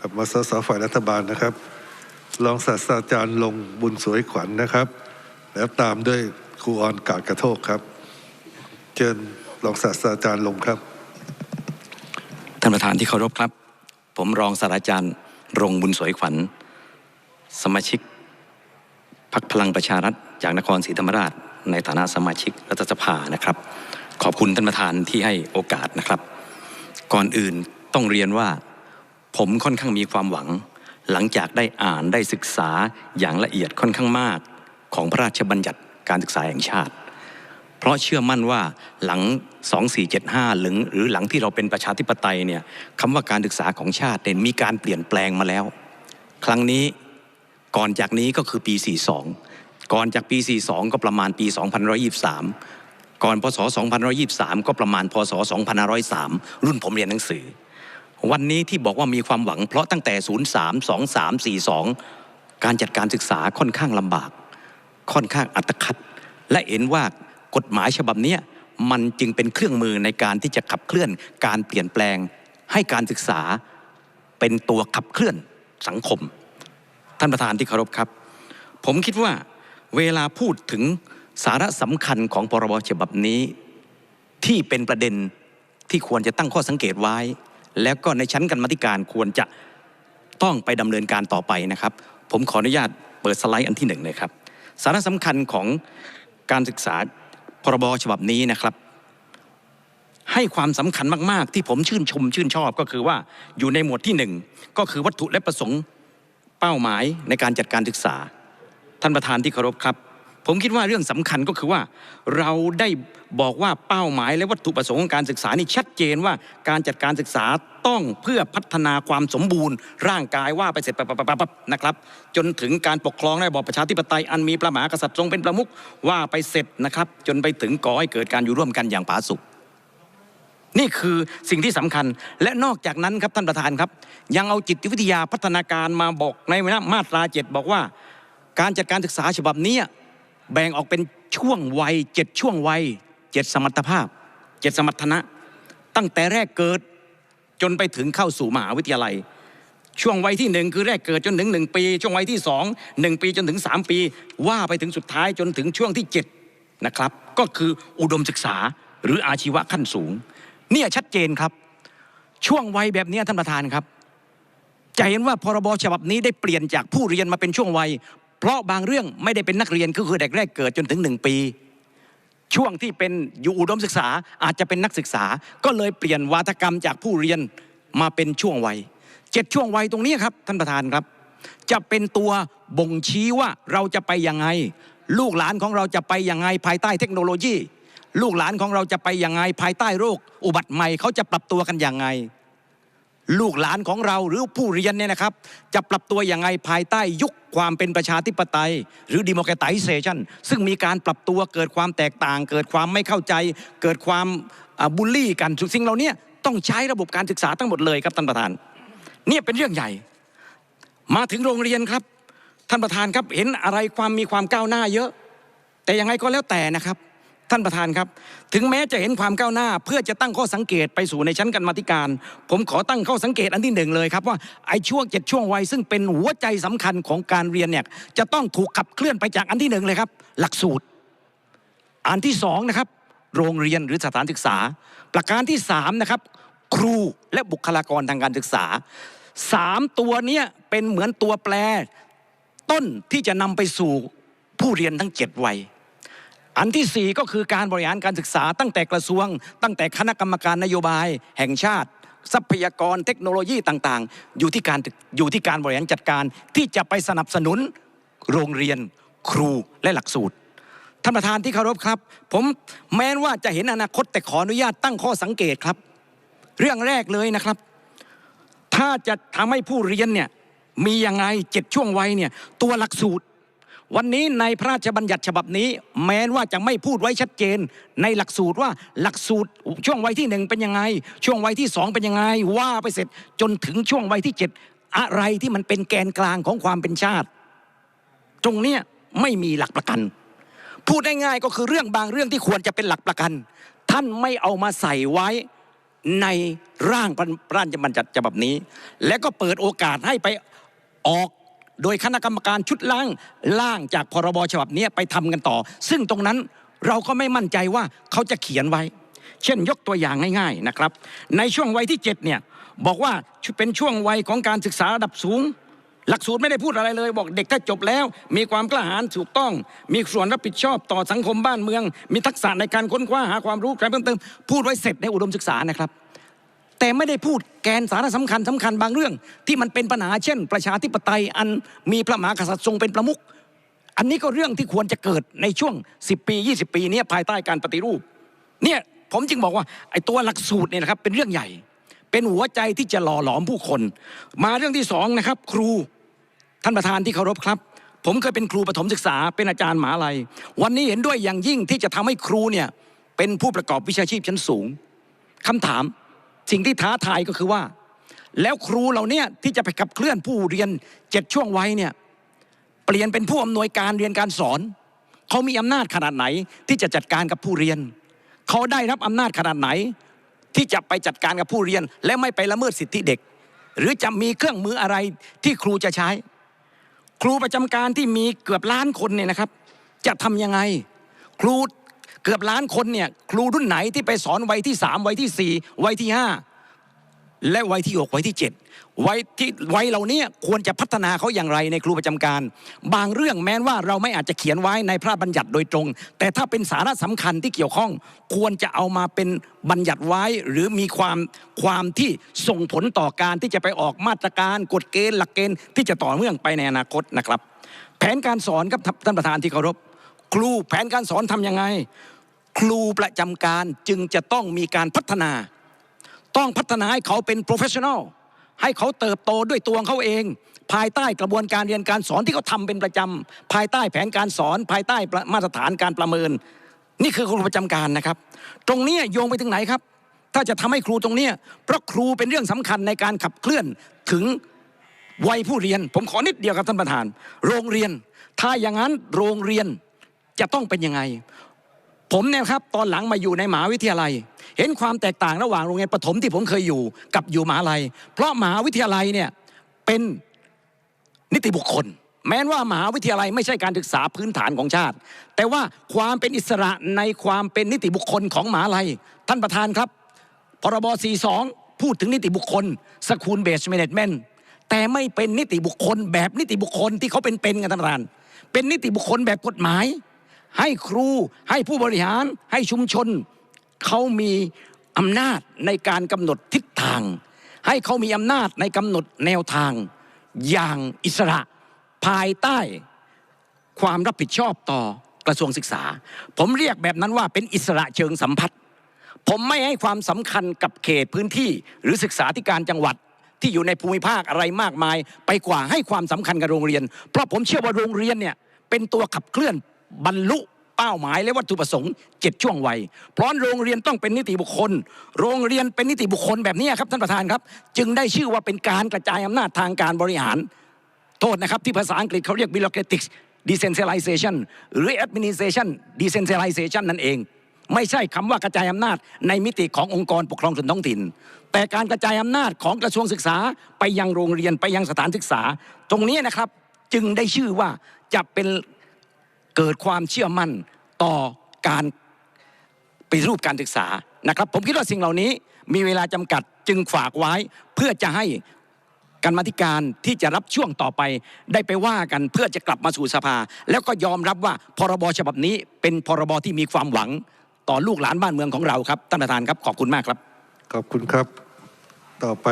กับมาสสฝ่ายรัฐบาลนะครับ รองศาสตราจารย์ลงบุญสวยขวัญนะครับ แล้วตามด้วยครูออนกาดกระโทกครับ เชิญรองศาสตราจารย์ลงครับท่านประธานที่เคารพครับ ผมรองศาสตราจารย์รงบุญสวยขวัญ สมาชิกพรรคพลังประชารัฐจากนครศรีธรรมราช ในฐานะสมาชิกรัฐสภานะครับ ขอบคุณท่านประธานที่ให้โอกาสนะครับ ก่อนอื่นต้องเรียนว่า ผมค่อนข้างมีความหวัง หลังจากได้อ่านได้ศึกษาอย่างละเอียดค่อนข้างมาก ของพระราชบัญญัติการศึกษาแห่งชาติ เพราะเชื่อมั่นว่าหลัง 2475 หรือหรือหลังที่เราเป็นประชาธิปไตยเนี่ยคำว่าการศึกษาของชาติเนี่ยมีการเปลี่ยนแปลงมาแล้ว ครั้งนี้ก่อนจากนี้ก็คือปี 42 ก่อนจากปี 42 ก็ประมาณปี2523 ก่อนพศ2523 ก็ประมาณพศ 2503 รุ่นผมเรียนหนังสือ วันนี้ที่บอกว่ามีความหวัง เพราะตั้งแต่ 03 23 42 การจัดการศึกษาค่อนข้างลำบาก ค่อนข้างอัตคัด และเห็นว่ากฎหมายฉบับนี้มันจึงเป็นเครื่องมือในการที่จะขับเคลื่อนการเปลี่ยนแปลง ให้การศึกษาเป็นตัวขับเคลื่อนสังคม ท่านประธานที่เคารพครับ ผมคิดว่าเวลาพูดถึงสาระสำคัญของพรบฉบับนี้ ที่เป็นประเด็นที่ควรจะตั้งข้อสังเกตไว้ แล้วก็ในชั้นกรรมธิการควรจะต้องไปดำเนินการต่อไปนะครับ ผมขออนุญาตเปิดสไลด์อันที่หนึ่งเลยครับสาระสำคัญของการศึกษาพรบฉบับนี้นะครับ ให้ความสำคัญมาก ๆ ที่ผมชื่นชมชื่นชอบก็คือว่าอยู่ในหมวดที่หนึ่งก็คือวัตถุและประสงค์เป้าหมายในการจัดการศึกษา ท่านประธานที่เคารพครับ ผมคิดว่าเรื่องสำคัญก็คือว่าเราได้บอกว่าเป้าหมายและวัตถุประสงค์ของการศึกษานี่ชัดเจนว่าการจัดการศึกษาต้องเพื่อพัฒนาความสมบูรณ์ ร่างกายว่าไปเสร็จปั๊บนะครับ จนถึงการปกครองในระบอบประชาธิปไตยอันมีพระมหากษัตริย์ทรงเป็นประมุขว่าไปเสร็จนะครับ จนไปถึงก่อให้เกิดการอยู่ร่วมกันอย่างผาสุกนี่คือสิ่งที่สำคัญและนอกจากนั้นครับท่านประธานครับ ยังเอาจิตวิทยาพัฒนาการมาบอกในมาตราเจ็ดบอกว่า การจัดการศึกษาฉบับนี้ แบ่งออกเป็นช่วงวัยเจ็ดช่วงวัยเจ็ดสมรรถภาพเจ็ดสมรรถนะ ตั้งแต่แรกเกิดจนไปถึงเข้าสู่มหาวิทยาลัย ช่วงวัยที่หนึ่งคือแรกเกิดจนถึงหนึ่งปี ช่วงวัยที่สองหนึ่งปีจนถึงสามปี ว่าไปถึงสุดท้ายจนถึงช่วงที่เจ็ดนะครับ ก็คืออุดมศึกษาหรืออาชีวะขั้นสูง เนี่ยชัดเจนครับ ช่วงวัยแบบนี้ท่านประธานครับจะเห็นว่าพรบฉบับนี้ได้เปลี่ยนจากผู้เรียนมาเป็นช่วงวัย เพราะบางเรื่องไม่ได้เป็นนักเรียนก็คือเด็กแรกเกิดจนถึงหนึ่งปี ช่วงที่เป็นอยู่อุดมศึกษาอาจจะเป็นนักศึกษา ก็เลยเปลี่ยนวาทกรรมจากผู้เรียนมาเป็นช่วงวัยเจ็ดช่วงวัยตรงนี้ครับท่านประธานครับ จะเป็นตัวบ่งชี้ว่าเราจะไปยังไง ลูกหลานของเราจะไปยังไงภายใต้เทคโนโลยี ลูกหลานของเราจะไปยังไงภายใต้โรค อุบัติใหม่เขาจะปรับตัวกันยังไง ลูกหลานของเราหรือผู้เรียนเนี่ยนะครับ จะปรับตัวยังไงภายใต้ยุคความเป็นประชาธิปไตย หรือดิโมแครไตเซชันซึ่งมีการปรับตัวเกิดความแตกต่าง เกิดความไม่เข้าใจ เกิดความบูลลี่กันสิ่งเหล่านี้ต้องใช้ระบบการศึกษาทั้งหมดเลยครับท่านประธานเนี่ยเป็นเรื่องใหญ่ มาถึงโรงเรียนครับ ท่านประธานครับเห็นอะไรความมีความก้าวหน้าเยอะ แต่ยังไงก็แล้วแต่นะครับ ท่านประธานครับ ถึงแม้จะเห็นความก้าวหน้า เพื่อจะตั้งข้อสังเกตไปสู่ในชั้นกรรมธิการ ผมขอตั้งข้อสังเกตอันที่หนึ่งเลยครับว่าไอ้ช่วงเจ็ดช่วงวัยซึ่งเป็นหัวใจสำคัญของการเรียนเนี่ยจะต้องถูกขับเคลื่อนไปจากอันที่หนึ่งเลยครับ หลักสูตร อันที่สองนะครับ โรงเรียนหรือสถานศึกษา ประการที่สามนะครับ ครูและบุคลากรทางการศึกษาสามตัวเนี้ยเป็นเหมือนตัวแปร ต้นที่จะนำไปสู่ผู้เรียนทั้งเจ็ดวัย อันที่สี่ก็คือการบริหารการศึกษาตั้งแต่กระทรวง ตั้งแต่คณะกรรมการนโยบายแห่งชาติ ทรัพยากรเทคโนโลยีต่างๆ อยู่ที่การอยู่ที่การบริหารจัดการที่จะไปสนับสนุนโรงเรียนครูและหลักสูตรท่านประธานที่เคารพครับ ผมแม้ว่าจะเห็นอนาคตแต่ขออนุญาตตั้งข้อสังเกตครับ เรื่องแรกเลยนะครับ ถ้าจะทำให้ผู้เรียนเนี่ยมียังไงเจ็ดช่วงวัยเนี่ยตัวหลักสูตร วันนี้ในพระราชบัญญัติฉบับนี้ แม้ว่าจะไม่พูดไว้ชัดเจน ในหลักสูตรว่าหลักสูตรช่วงวัยที่หนึ่งเป็นยังไง ช่วงวัยที่สองเป็นยังไง ว่าไปเสร็จจนถึงช่วงวัยที่เจ็ดอะไรที่มันเป็นแกนกลางของความเป็นชาติ ตรงเนี้ยไม่มีหลักประกัน พูดง่ายๆก็คือเรื่องบางเรื่องที่ควรจะเป็นหลักประกัน ท่านไม่เอามาใส่ไว้ในร่างพร่างบัญญัติฉบับนี้ และก็เปิดโอกาสให้ไปออก โดยคณะกรรมการชุดล่างล่างจากพรบฉบับนี้ไปทำกันต่อ ซึ่งตรงนั้นเราก็ไม่มั่นใจว่าเขาจะเขียนไว้ เช่นยกตัวอย่างง่าย ๆนะครับ ในช่วงวัยที่7เนี่ยบอกว่าเป็นช่วงวัยของการศึกษาระดับสูง หลักสูตรไม่ได้พูดอะไรเลย บอกเด็กถ้าจบแล้ว มีความกล้าหาญถูกต้อง มีส่วนรับผิดชอบต่อสังคมบ้านเมือง มีทักษะในการค้นคว้าหาความรู้การเพิ่มเติมพูดไว้เสร็จในอุดมศึกษานะครับ แต่ไม่ได้พูดแกนสาระสำคัญสำคัญบางเรื่อง ที่มันเป็นปัญหาเช่น ประชาธิปไตยอันมีพระมหากษัตริย์ทรงเป็นประมุขอันนี้ก็เรื่องที่ควรจะเกิดในช่วง 10 ปี 20 ปีนี้ภายใต้การปฏิรูปเนี่ยผมจึงบอกว่าไอ้ตัวหลักสูตรเนี่ยนะครับเป็นเรื่องใหญ่ เป็นหัวใจที่จะหล่อหลอมผู้คน มาเรื่องที่สองนะครับ ครูท่านประธานที่เคารพครับ ผมเคยเป็นครูประถมศึกษาเป็นอาจารย์หมหาลัย วันนี้เห็นด้วยอย่างยิ่งที่จะทำให้ครูเนี่ยเป็นผู้ประกอบวิชาชีพชั้นสูงคำถาม สิ่งที่ท้าทายก็คือว่า แล้วครูเราเนี่ยที่จะไปขับเคลื่อนผู้เรียนเจ็ดช่วงวัยเนี่ยเปลี่ยนเป็นผู้อำนวยการเรียนการสอนเขามีอำนาจขนาดไหนที่จะจัดการกับผู้เรียนเขาได้รับอำนาจขนาดไหน ที่จะไปจัดการกับผู้เรียน และไม่ไปละเมิดสิทธิเด็ก หรือจะมีเครื่องมืออะไรที่ครูจะใช้ ครูประจำการที่มีเกือบล้านคนเนี่ยนะครับ จะทำยังไง ครู เกือบล้านคนเนี่ยครูรุ่นไหนที่ไปสอนวัยที่สามวัยที่สี่วัยที่ห้าและวัยที่หกวัยที่เจ็ดวัยที่วัยเหล่านี้ควรจะพัฒนาเขาอย่างไรในครูประจำการ บางเรื่องแม้ว่าเราไม่อาจจะเขียนไว้ในพระบัญญัติโดยตรง แต่ถ้าเป็นสาระสำคัญที่เกี่ยวข้อง ควรจะเอามาเป็นบัญญัติไว้ หรือมีความความที่ส่งผลต่อการที่จะไปออกมาตรการกฎเกณฑ์หลักเกณฑ์ที่จะต่อเนื่องไปในอนาคตนะครับ แผนการสอนครับท่านประธานที่เคารพ ครูแผนการสอนทำยังไง ครูประจำการจึงจะต้องมีการพัฒนา ต้องพัฒนาให้เขาเป็น professional ให้เขาเติบโตด้วยตัวเขาเอง ภายใต้กระบวนการเรียนการสอนที่เขาทำเป็นประจำภายใต้แผนการสอน ภายใต้มาตรฐานการประเมิน นี่คือครูประจำการนะครับ ตรงนี้โยงไปถึงไหนครับ ถ้าจะทำให้ครูตรงนี้เพราะครูเป็นเรื่องสำคัญในการขับเคลื่อนถึงวัยผู้เรียน ผมขอนิดเดียวครับท่านประธาน โรงเรียน ถ้าอย่างนั้นโรงเรียน จะต้องเป็นยังไง ผมเนี่ยครับตอนหลังมาอยู่ในมหาวิทยาลัย เห็นความแตกต่างระหว่างโรงเรียนประถมที่ผมเคยอยู่กับอยู่มหาลัย เพราะมหาวิทยาลัยเนี่ยเป็นนิติบุคคล แม้ว่ามหาวิทยาลัยไม่ใช่การศึกษาพื้นฐานของชาติ แต่ว่าความเป็นอิสระในความเป็นนิติบุคคลของมหาลัย ท่านประธานครับพรบ42 พูดถึงนิติบุคคลสคูลเบส m ม n จเมนแต่ไม่เป็นนิติบุคคลแบบนิติบุคคลที่เขาเป็นเป็นกันท่านประธาน เป็นนิติบุคคลแบบกฎหมาย ให้ครูให้ผู้บริหารให้ชุมชน เขามีอำนาจในการกำหนดทิศทาง ให้เขามีอำนาจในกำหนดแนวทาง อย่างอิสระภายใต้ความรับผิดชอบต่อกระทรวงศึกษา ผมเรียกแบบนั้นว่าเป็นอิสระเชิงสัมพัทธ์ผมไม่ให้ความสำคัญกับเขตพื้นที่ หรือศึกษาธิการจังหวัดที่อยู่ในภูมิภาคอะไรมากมาย ไปกว่าให้ความสำคัญกับโรงเรียน เพราะผมเชื่อว่าโรงเรียนเนี่ยเป็นตัวขับเคลื่อน บรรลุเป้าหมายและวัตถุประสงค์เจ็ดช่วงวัยเพราะโรงเรียนต้องเป็นนิติบุคคล โรงเรียนเป็นนิติบุคคลแบบนี้ครับท่านประธานครับ จึงได้ชื่อว่าเป็นการกระจายอำนาจทางการบริหาร โทษนะครับที่ภาษาอังกฤษเขาเรียก bureaucratic decentralization หรือ administration decentralization นั่นเอง ไม่ใช่คำว่ากระจายอำนาจในมิติขององค์กรปกครองส่วนท้องถิ่น แต่การกระจายอำนาจของกระทรวงศึกษาไปยังโรงเรียนไปยังสถานศึกษา ตรงนี้นะครับจึงได้ชื่อว่าจะเป็น เกิดความเชื่อมั่นต่อการปฏิรูปการศึกษานะครับ ผมคิดว่าสิ่งเหล่านี้มีเวลาจำกัดจึงฝากไว้เพื่อจะให้กรรมธิการที่จะรับช่วงต่อไปได้ไปว่ากันเพื่อจะกลับมาสู่สภา แล้วก็ยอมรับว่าพรบฉบับนี้ เป็นพรบที่มีความหวังต่อลูกหลานบ้านเมืองของเราครับท่านประธานครับขอบคุณมากครับ ขอบคุณครับต่อไป